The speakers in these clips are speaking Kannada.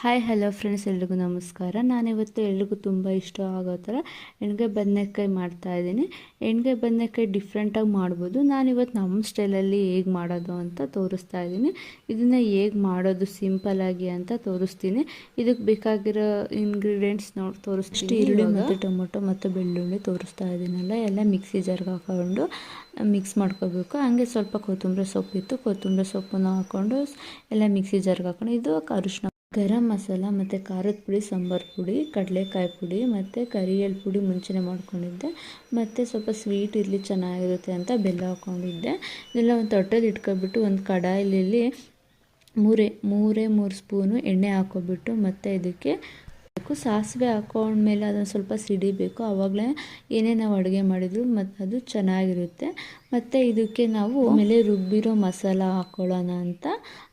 ಹಾಯ್ ಹಲೋ ಫ್ರೆಂಡ್ಸ್ ಎಲ್ರಿಗೂ ನಮಸ್ಕಾರ. ನಾನಿವತ್ತು ಎಲ್ರಿಗೂ ತುಂಬ ಇಷ್ಟ ಆಗೋ ಥರ ಎಣ್ಗೆ ಬದನೆಕಾಯಿ ಮಾಡ್ತಾಯಿದ್ದೀನಿ ಎಣ್ಗೆ ಬದನೆಕಾಯಿ ಡಿಫ್ರೆಂಟಾಗಿ ಮಾಡ್ಬೋದು. ನಾನಿವತ್ತು ನಮ್ಮ ಸ್ಟೈಲಲ್ಲಿ ಹೇಗೆ ಮಾಡೋದು ಅಂತ ತೋರಿಸ್ತಾ ಇದ್ದೀನಿ. ಇದನ್ನು ಹೇಗೆ ಮಾಡೋದು ಸಿಂಪಲ್ಲಾಗಿ ಅಂತ ತೋರಿಸ್ತೀನಿ. ಇದಕ್ಕೆ ಬೇಕಾಗಿರೋ ಇಂಗ್ರೀಡಿಯೆಂಟ್ಸ್ ನೋಡಿ ತೋರಿಸ್ತೀನಿ ಈರುಳ್ಳಿ ಮತ್ತು ಟೊಮೊಟೊ ಮತ್ತು ಬೆಳ್ಳುಳ್ಳಿ ತೋರಿಸ್ತಾ ಇದ್ದೀನಲ್ಲ ಎಲ್ಲ ಮಿಕ್ಸಿ ಜಾರ್ಗೆ ಹಾಕೊಂಡು ಮಿಕ್ಸ್ ಮಾಡ್ಕೋಬೇಕು. ಹಂಗೆ ಸ್ವಲ್ಪ ಕೊತ್ತಂಬರಿ ಸೊಪ್ಪಿತ್ತು. ಕೊತ್ತಂಬರಿ ಸೊಪ್ಪನ್ನು ಹಾಕ್ಕೊಂಡು ಎಲ್ಲ ಮಿಕ್ಸಿ ಜಾರ್ಗೆ ಹಾಕೊಂಡು ಇದು ಅರಿಶಿನ ಗರಂ ಮಸಾಲ ಮತ್ತು ಖಾರದ ಪುಡಿ, ಸಾಂಬಾರು ಪುಡಿ, ಕಡಲೆಕಾಯಿ ಪುಡಿ ಮತ್ತು ಕರಿಯಲ್ ಪುಡಿ ಮುಂಚೆನೇ ಮಾಡ್ಕೊಂಡಿದ್ದೆ. ಮತ್ತು ಸ್ವಲ್ಪ ಸ್ವೀಟ್ ಇರಲಿ ಚೆನ್ನಾಗಿರುತ್ತೆ ಅಂತ ಬೆಲ್ಲ ಹಾಕ್ಕೊಂಡಿದ್ದೆ. ಇದೆಲ್ಲ ಒಂದು ತೊಟ್ಟೆಲಿ ಇಟ್ಕೊಬಿಟ್ಟು ಒಂದು ಕಡಾಯಲ್ಲಿ ಮೂರೇ ಮೂರೇ, ಮೂರು ಸ್ಪೂನು ಎಣ್ಣೆ ಹಾಕ್ಕೊಬಿಟ್ಟು ಮತ್ತು ಇದಕ್ಕೆ ಸಾಸಿವೆ ಹಾಕೊಂಡ್ಮೇಲೆ ಅದನ್ನು ಸ್ವಲ್ಪ ಸಿಡಿಬೇಕು. ಆವಾಗಲೇ ಏನೇ ನಾವು ಅಡುಗೆ ಮಾಡಿದ್ರು ಮತ್ತು ಅದು ಚೆನ್ನಾಗಿರುತ್ತೆ. ಮತ್ತು ಇದಕ್ಕೆ ನಾವು ಆಮೇಲೆ ರುಬ್ಬಿರೋ ಮಸಾಲ ಹಾಕೊಳ್ಳೋಣ ಅಂತ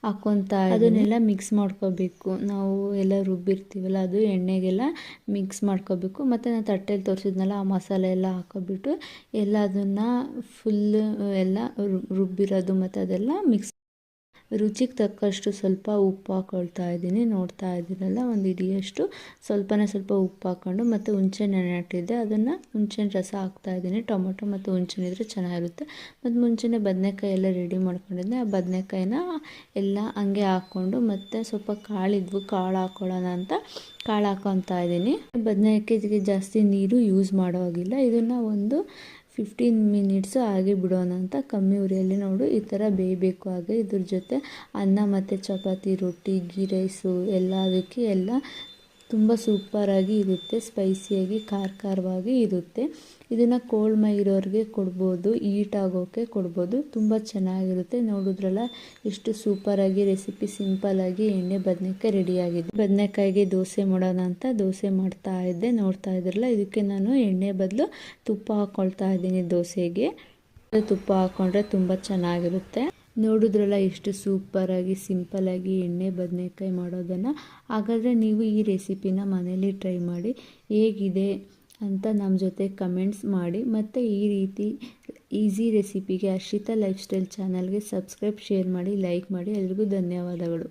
ಹಾಕ್ಕೊತಾ ಅದನ್ನೆಲ್ಲ ಮಿಕ್ಸ್ ಮಾಡ್ಕೋಬೇಕು. ನಾವು ಎಲ್ಲ ರುಬ್ಬಿರ್ತೀವಲ್ಲ ಅದು ಎಣ್ಣೆಗೆಲ್ಲ ಮಿಕ್ಸ್ ಮಾಡ್ಕೋಬೇಕು. ಮತ್ತು ನಾನು ತಟ್ಟೆಲಿ ತೋರಿಸಿದ್ನಲ್ಲ ಆ ಮಸಾಲೆ ಎಲ್ಲ ಹಾಕೋಬಿಟ್ಟು ಎಲ್ಲ ಅದನ್ನು ಫುಲ್ ಎಲ್ಲ ರುಬ್ಬಿರೋದು ಮತ್ತು ಅದೆಲ್ಲ ಮಿಕ್ಸ್ ರುಚಿಗೆ ತಕ್ಕಷ್ಟು ಸ್ವಲ್ಪ ಉಪ್ಪು ಹಾಕೊಳ್ತಾ ಇದ್ದೀನಿ. ನೋಡ್ತಾ ಇದ್ದೀರಲ್ಲ, ಒಂದು ಇಡಿಯಷ್ಟು ಸ್ವಲ್ಪನೇ ಸ್ವಲ್ಪ ಉಪ್ಪು ಹಾಕ್ಕೊಂಡು ಮತ್ತು ಹುಣಸೆ ಇಟ್ಟಿದ್ದೆ ಅದನ್ನು ಹುಣಸೆನ ರಸ ಹಾಕ್ತಾ ಇದ್ದೀನಿ. ಟೊಮೊಟೊ ಮತ್ತು ಹುಣಸೆನಿದ್ರೆ ಚೆನ್ನಾಗಿರುತ್ತೆ. ಮತ್ತು ಮುಂಚೆನೇ ಬದನೆಕಾಯಿ ಎಲ್ಲ ರೆಡಿ ಮಾಡ್ಕೊಂಡಿದ್ದೆ. ಆ ಬದನೆಕಾಯಿನ ಎಲ್ಲ ಹಂಗೆ ಹಾಕ್ಕೊಂಡು ಮತ್ತು ಸ್ವಲ್ಪ ಕಾಳಿದ್ವು, ಕಾಳು ಹಾಕ್ಕೊಳ್ಳೋಣ ಅಂತ. ಕಾಳು ಹಾಕೊತಾ ಇದ್ದೀನಿ. ಬದನೆಕಾಯಿಗೆ ಜಾಸ್ತಿ ನೀರು ಯೂಸ್ ಮಾಡೋ ಹಾಗಿಲ್ಲ. ಇದನ್ನು ಒಂದು ಫಿಫ್ಟೀನ್ ಮಿನಿಟ್ಸು ಹಾಗೆ ಬಿಡೋಣ ಅಂತ ಕಮ್ಮಿ ಉರಿಯಲ್ಲಿ ನೋಡು. ಈ ಥರ ಬೇಯಬೇಕು ಹಾಗೆ ಇದ್ರ ಜೊತೆ ಅನ್ನ ಮತ್ತು ಚಪಾತಿ, ರೊಟ್ಟಿ, ಗೀ, ರೈಸು ಎಲ್ಲ ಅದಕ್ಕೆ ಎಲ್ಲ ತುಂಬ ಸೂಪರಾಗಿ ಇರುತ್ತೆ ಸ್ಪೈಸಿಯಾಗಿ ಖಾರ ಖಾರವಾಗಿ ಇರುತ್ತೆ. ಇದನ್ನು ಕೋಲ್ಡ್ ಮೈ ಇರೋರಿಗೆ ಕೊಡ್ಬೋದು ಈಟ್ ಆಗೋಕ್ಕೆ ಕೊಡ್ಬೋದು, ತುಂಬ ಚೆನ್ನಾಗಿರುತ್ತೆ. ನೋಡಿದ್ರಲ್ಲ ಎಷ್ಟು ಸೂಪರಾಗಿ ರೆಸಿಪಿ ಸಿಂಪಲ್ಲಾಗಿ ಎಣ್ಣೆ, ಬದನೆಕಾಯಿ ರೆಡಿಯಾಗಿದೆ ಬದನೆಕಾಯಿಗೆ ದೋಸೆ ಮಾಡೋಣ ಅಂತ ದೋಸೆ ಮಾಡ್ತಾ ಇದ್ದೆ, ನೋಡ್ತಾ ಇದ್ರಲ್ಲ. ಇದಕ್ಕೆ ನಾನು ಎಣ್ಣೆ ಬದಲು ತುಪ್ಪ ಹಾಕ್ಕೊಳ್ತಾ ಇದ್ದೀನಿ ದೋಸೆಗೆ. ತುಪ್ಪ ಹಾಕ್ಕೊಂಡ್ರೆ ತುಂಬ ಚೆನ್ನಾಗಿರುತ್ತೆ. ನೋಡಿದ್ರಲ್ಲ ಎಷ್ಟು ಸೂಪರಾಗಿ ಸಿಂಪಲಾಗಿ ಎಣ್ಣೆ, ಬದನೆಕಾಯಿ ಮಾಡೋದನ್ನು. ಹಾಗಾದರೆ ನೀವು ಈ ರೆಸಿಪಿನ ಮನೇಲಿ ಟ್ರೈ ಮಾಡಿ, ಹೇಗಿದೆ ಅಂತ ನಮ್ಮ ಜೊತೆ ಕಮೆಂಟ್ಸ್ ಮಾಡಿ. ಮತ್ತು ಈ ರೀತಿ ಈಸಿ ರೆಸಿಪಿಗೆ ಅರ್ಷಿತಾ ಲೈಫ್ ಸ್ಟೈಲ್ ಚಾನಲ್ಗೆ ಸಬ್ಸ್ಕ್ರೈಬ್ ಶೇರ್ ಮಾಡಿ ಲೈಕ್ ಮಾಡಿ. ಎಲ್ರಿಗೂ ಧನ್ಯವಾದಗಳು.